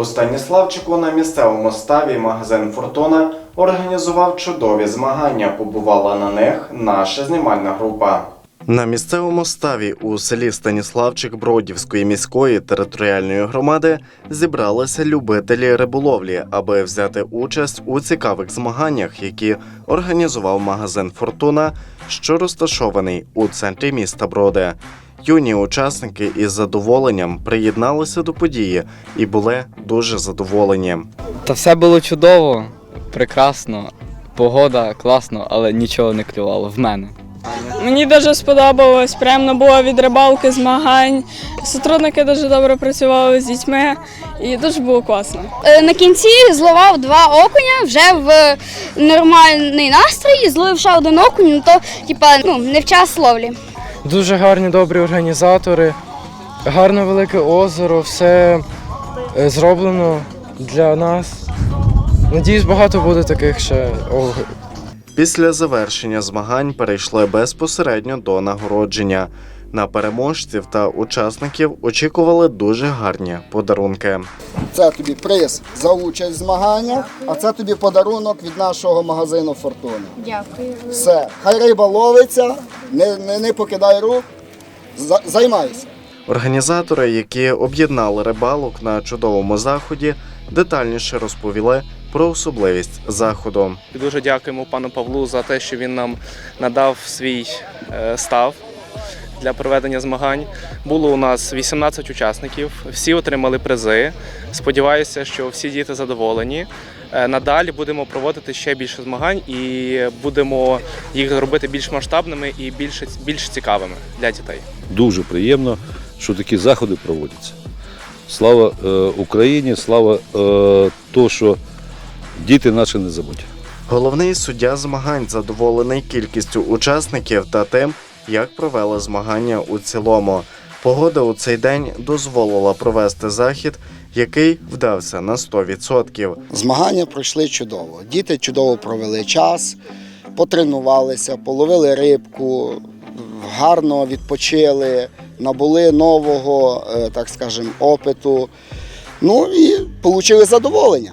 У Станіславчику на місцевому ставі магазин Фортуна організував чудові змагання. Побувала на них наша знімальна група. На місцевому ставі у селі Станіславчик Бродівської міської територіальної громади зібралися любителі риболовлі, аби взяти участь у цікавих змаганнях, які організував магазин Фортуна, що розташований у центрі міста Броди. Юні учасники із задоволенням приєдналися до події і були дуже задоволені. Та все було чудово, прекрасно, погода класно, але нічого не клювало в мене. Мені дуже сподобалось, приємно було від рибалки, змагань. Сотрудники дуже добре працювали з дітьми і дуже було класно. Е, На кінці зловив два окуня вже в нормальний настрій зловив ще один окунь, ну то типа ну не в час ловлі. Дуже гарні добрі організатори, гарне велике озеро, все е, зроблено для нас. Надіюсь, багато буде таких ще. Після завершення змагань перейшли безпосередньо до нагородження. На переможців та учасників очікували дуже гарні подарунки. Це тобі приз за участь в змаганнях, а це тобі подарунок від нашого магазину Фортуна. Дякую. Все, хай риба ловиться, не, не, не покидай рук, займайся. Організатори, які об'єднали рибалок на чудовому заході, детальніше розповіли про особливість заходу. Дуже дякуємо пану Павлу за те, що він нам надав свій е, став для проведення змагань. Було у нас 18 учасників, всі отримали призи. Сподіваюся, що всі діти задоволені. Е, Надалі будемо проводити ще більше змагань і будемо їх робити більш масштабними і більш, більш цікавими для дітей. Дуже приємно, що такі заходи проводяться. Слава е, Україні, слава е, то, що діти наші не забудуть. Головний суддя змагань задоволений кількістю учасників та тим, як провели змагання у цілому. Погода у цей день дозволила провести захід, який вдався на 100%. Змагання пройшли чудово. Діти чудово провели час, потренувалися, половили рибку, гарно відпочили, набули нового, е, так скажемо, опиту. Ну і отримали задоволення.